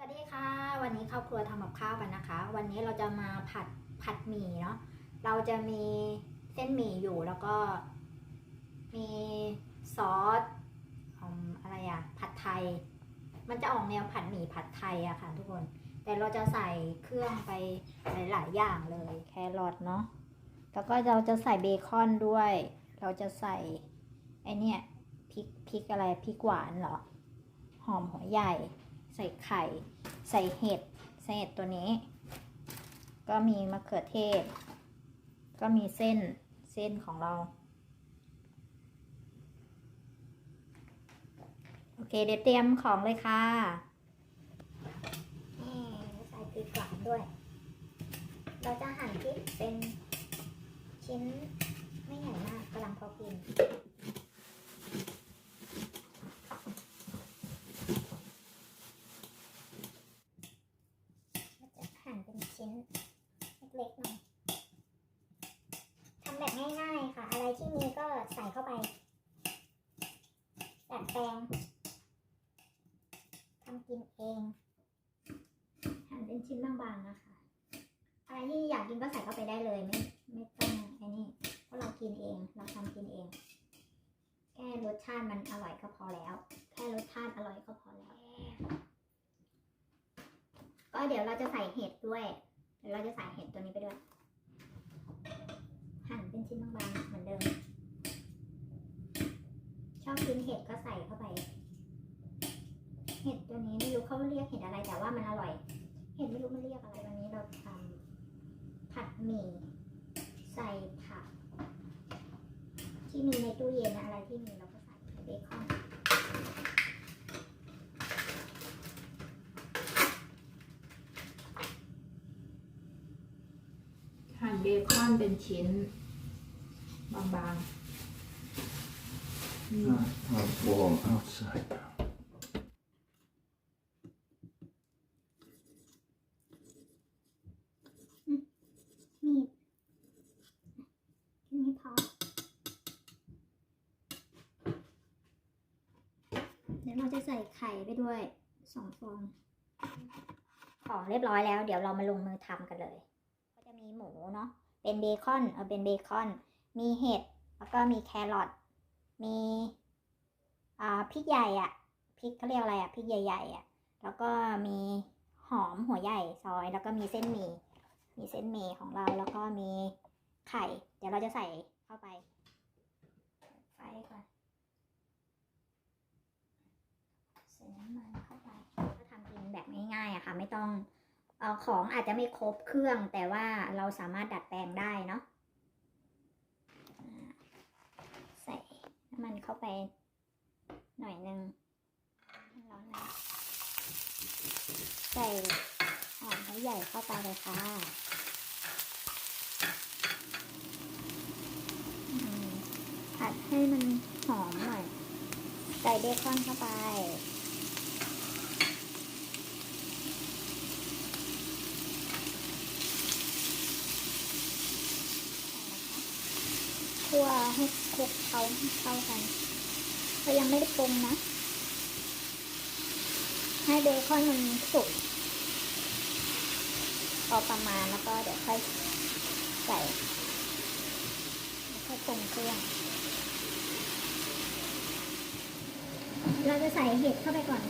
สวัสดีค่ะ วันนี้ครอบครัวทำกับข้าวกันนะคะ วันนี้เราจะมาผัดผัดหมี่เนาะเราจะมีเส้นหมี่อยู่แล้วก็ มีซอสอะไรอะผัดไทย มันจะออกแนวผัดหมี่ผัดไทยอะค่ะทุกคน แต่เราจะใส่เครื่องไปหลาย ๆ อย่างเลยแครอทเนาะแล้วก็เราจะใส่เบคอนด้วย เราจะใส่ไอเนี่ยพริกพริกอะไรพริกหวานเหรอหอมหัวใหญ่ ใส่ไข่ ใส่เห็ด ใส่เห็ดตัวนี้ ก็มีมะเขือเทศ ก็มีเส้น เส้นของเรา โอเค เดี๋ยวเตรียมของเลยค่ะนี่ใส่พริกหวานด้วย เราจะหั่นพริกเป็นชิ้นไม่ใหญ่มากกำลังพอกินจะหั่นเป็นชิ้นเล็กๆหน่อย ทำแบบง่ายๆค่ะ อะไรที่มีก็ใส่เข้าไป ดัด แปลงทำกินเองหั่นเป็นชิ้นบางๆนะคะ อะไรที่อยากกินก็ใส่เข้าไปได้เลยไม่ไม่ต้องไอ้นี่เพราะเรากินเองเราทำกินเอง แค่รสชาติมันอร่อยก็พอแล้ว แค่รสชาติอร่อยก็พอแล้ว ก็เดี๋ยวเราจะใส่เห็ดด้วยเดี๋ยวเราจะใส่เห็ดตัวนี้ไปด้วย หั่นเป็นชิ้นบางๆเหมือนเดิม ชอบกินเห็ดก็ใส่เข้าไป เห็ดตัวนี้ไม่รู้เขาเรียกเห็ดอะไรแต่ว่ามันอร่อย เห็ดไม่รู้มันเรียกอะไรวันนี้เราทำผัดหมี่ใส่ผัก ที่มีในตู้เย็นอะไรที่มีเราก็ใส่เบคอนหั่นเบคอนเป็นชิ้น บางๆ อืม Not warm outside now. มีดทีนี้วเราจะใส่ไข่ไปด้วยสองฟองของเรียบร้อยแล้ว เดี๋ยวเรามาลงมือทำกันเลย ก็จะมีหมูเนาะเป็นเบคอนเออเป็นเบคอน มีเห็ด แล้วก็มีแครอท มีอ่าพริกใหญ่อะพริกเขาเรียกอะไรอะพริกใหญ่ๆอะแล้วก็มีหอมหัวใหญ่ซอย แล้วก็มีเส้นหมี่มีเส้นหมี่ของเราแล้วก็มีไข่ เดี๋ยวเราจะใส่เข้าไป ไฟก่อนใส่น้ำมันเข้าไปก็ทำกินแบบง่ายๆอะค่ะ ไม่ต้องอของอาจจะไม่ครบเครื่องแต่ว่าเราสามารถดัดแปลงได้เนาะอ่าใส่น้ำ มันเข้าไปหน่อยหนึ่งให้ร้อนนะใส่หอมหัวใหญ่เข้าไปเลยค่ะอัดให้มันหอมหน่อย ใส่เบคอนเข้าไปคั่วให้ ลุกเขาเข้ากันเรายังไม่ได้ปรุงนะ ให้เบคอนมันสุกพอประมาณแล้วก็เดี๋ยวค่อยใส่แล้วค่อยปรุงเครื่อง เราจะใส่เห็ดเข้าไปก่อน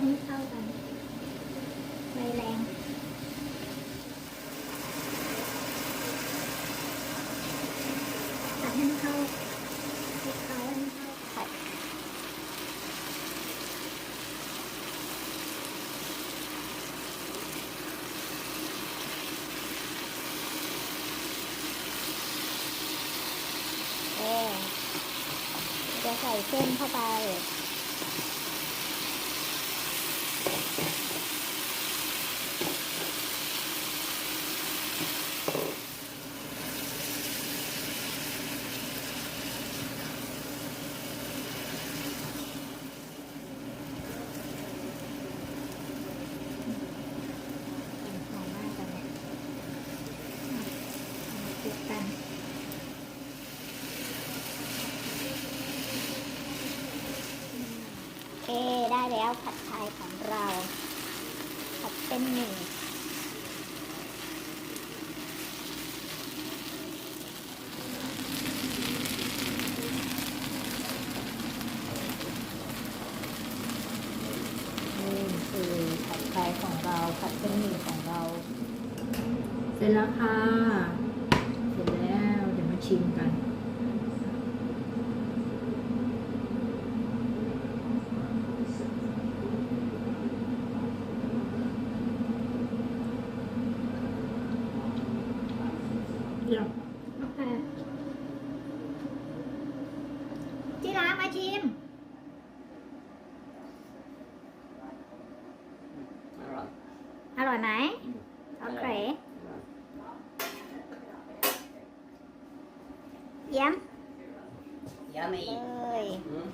ให้เข้ากันไฟแรงตัดให้มันเข้าให้เข้าให้เข้าผัดจะใส่เส้นเข้าไป ได้แล้วผัดไทยของเรา ผัดเป็นหมี่นี่คือผัดไทยของเราผัดเส้นหมี่ของเรา เสร็จแล้วค่ะ เสร็จแล้ว เดี๋ยวมาชิมกัน เยี่ยม โอเคจิรามาชิม อร่อยไหมโอเคเยี่ยม Yummy. เลย Mm.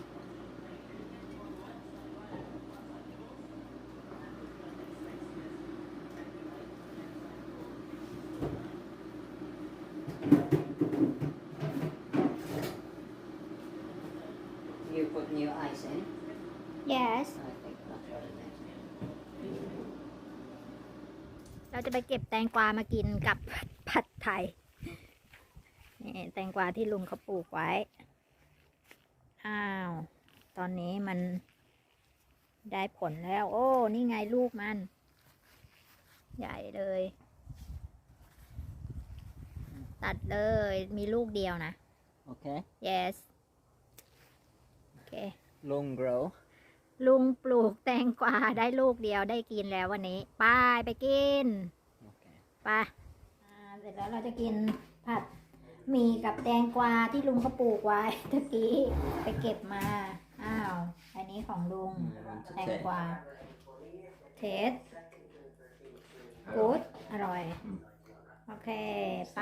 You put new ice in? yes เราจะไปเก็บแตงกวามากินกับผัดไทยนี่แตงกวาที่ลุงเขาปลูกไว้ อ้าว ตอนนี้มันได้ผลแล้ว โอ้ นี่ไงลูกมัน ใหญ่เลย ตัดเลย มีลูกเดียวนะ Okay. yes โอเค Long grow. ลุงปลูกแตงกวาได้ลูกเดียวได้กินแล้ววันนี้ไปไปกิน Okay. ไปอ่าเสร็จแล้วเราจะกินผัดหมี่กับแตงกวาที่ลุงเขาปลูกไว้ตะกี้ไปเก็บมาอ้าวอันนี้ของลุง I want to แตง take. กวาเทสกูดอร่อย โอเคไป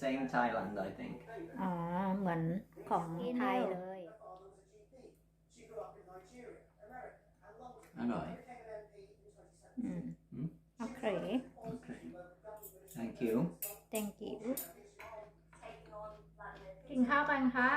Same Thailand, I think. อ๋อเหมือนของไทยเลย Alright. อืมอืมโอเค Okay. Thank you. thank you กินข้าวกันค่ะ